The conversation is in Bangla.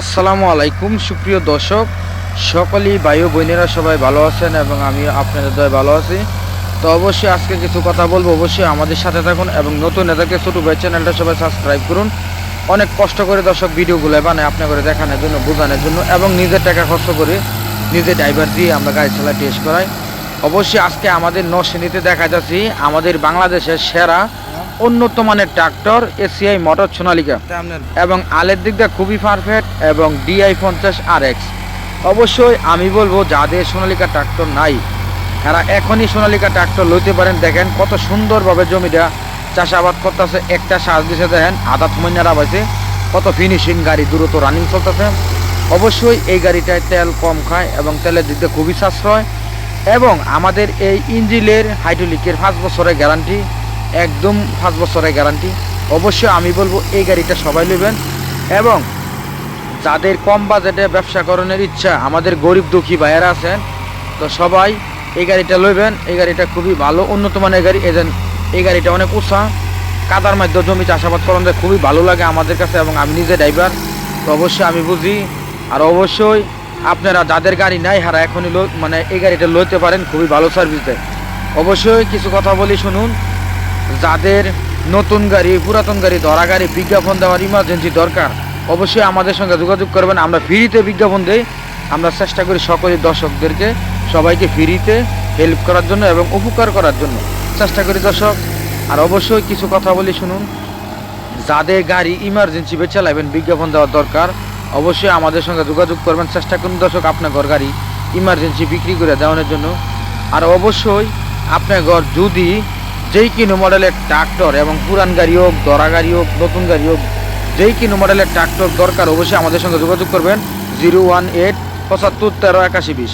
আসসালামু আলাইকুম, সুপ্রিয় দর্শক। সকলেই বায়ু বোনেরা সবাই ভালো আছেন এবং আমি আপনাদের দয় ভালো আছি। তো অবশ্যই আজকে কিছু কথা বলব, অবশ্যই আমাদের সাথে থাকুন এবং নতুন নেতাকে ছোটো ভাই চ্যানেলটা সবাই সাবস্ক্রাইব করুন। অনেক কষ্ট করে দর্শক ভিডিওগুলো বানায় আপনার করে দেখানোর জন্য, বোঝানোর জন্য এবং নিজের টাকা খরচ করে নিজে ড্রাইভার দিয়ে আমরা গাড়ি চালা টেস্ট করাই। অবশ্যই আজকে আমাদের নরসিংদীতে দেখা যাচ্ছে আমাদের বাংলাদেশের সেরা উন্নত মানের ট্রাক্টর এসিআই মোটর সোনালিকা। এবং আলের দিক দিয়ে খুবই পারফেক্ট এবং ডিআই পঞ্চাশ আর এক্স অবশ্যই আমি বলব যাদের সোনালিকা ট্রাক্টর নাই তারা এখনই সোনালিকা ট্রাক্টর লইতে পারেন। দেখেন কত সুন্দরভাবে জমিটা চাষাবাদ করতেছে। একটা সাজ দিছে দেখেন আধা থুমাইনারা পাইছে কত ফিনিশিং গাড়ি দ্রুত রানিং চলতেছে। অবশ্যই এই গাড়িটায় তেল কম খায় এবং তেলের দিক দিয়ে খুবই সাশ্রয়। এবং আমাদের এই ইঞ্জিনের হাইড্রোলিকের পাঁচ বছরের গ্যারান্টি একদম পাঁচ বছরের গ্যারান্টি অবশ্যই আমি বলব, এই গাড়িটা সবাই নেবেন। এবং যাদের কম বাজেটে ব্যবসা করানোর ইচ্ছা, আমাদের গরিব দুঃখী ভাইয়েরা আছেন, তো সবাই এই গাড়িটা লইবেন। এই গাড়িটা খুবই ভালো, উন্নত মানের গাড়ি। এজেন এই গাড়িটা অনেক উঁচা। কাদার মধ্যে জমি চাষাবাদ করানো খুবই ভালো লাগে আমাদের কাছে এবং আমি নিজে ড্রাইভার তো অবশ্যই আমি বুঝি। আর অবশ্যই আপনারা যাদের গাড়ি নাই, হারা এখনই মানে এই গাড়িটা লইতে পারেন। খুবই ভালো সার্ভিস দেয়। অবশ্যই কিছু কথা বলি শুনুন। যাদের নতুন গাড়ি, পুরাতন গাড়ি, ধরা গাড়ি বিজ্ঞাপন দেওয়ার ইমার্জেন্সি দরকার, অবশ্যই আমাদের সঙ্গে যোগাযোগ করবেন। আমরা ফ্রিতে বিজ্ঞাপন দিই। আমরা চেষ্টা করি সকলের দর্শকদেরকে সবাইকে ফ্রিতে হেল্প করার জন্য এবং উপকার করার জন্য। চেষ্টা করি দর্শক, আর অবশ্যই কিছু কথা বলি শুনুন। যাদের গাড়ি ইমার্জেন্সি বে লাগবেন বিজ্ঞাপন দেওয়ার দরকার, অবশ্যই আমাদের সঙ্গে যোগাযোগ করবেন। চেষ্টা করুন দর্শক, আপনার ঘর গাড়ি ইমার্জেন্সি বিক্রি করে দেওয়ানোর জন্য। আর অবশ্যই আপনার ঘর যদি যেই কিনো মডেলের ট্রাক্টর এবং পুরান গাড়ি হোক, দরা গাড়ি হোক, নতুন গাড়ি হোক, যেই কিনো মডেলের ট্রাক্টর দরকার, অবশ্যই আমাদের সঙ্গে যোগাযোগ করবেন। জিরো ওয়ান এইট পঁচাত্তর তেরো একাশি বিশ।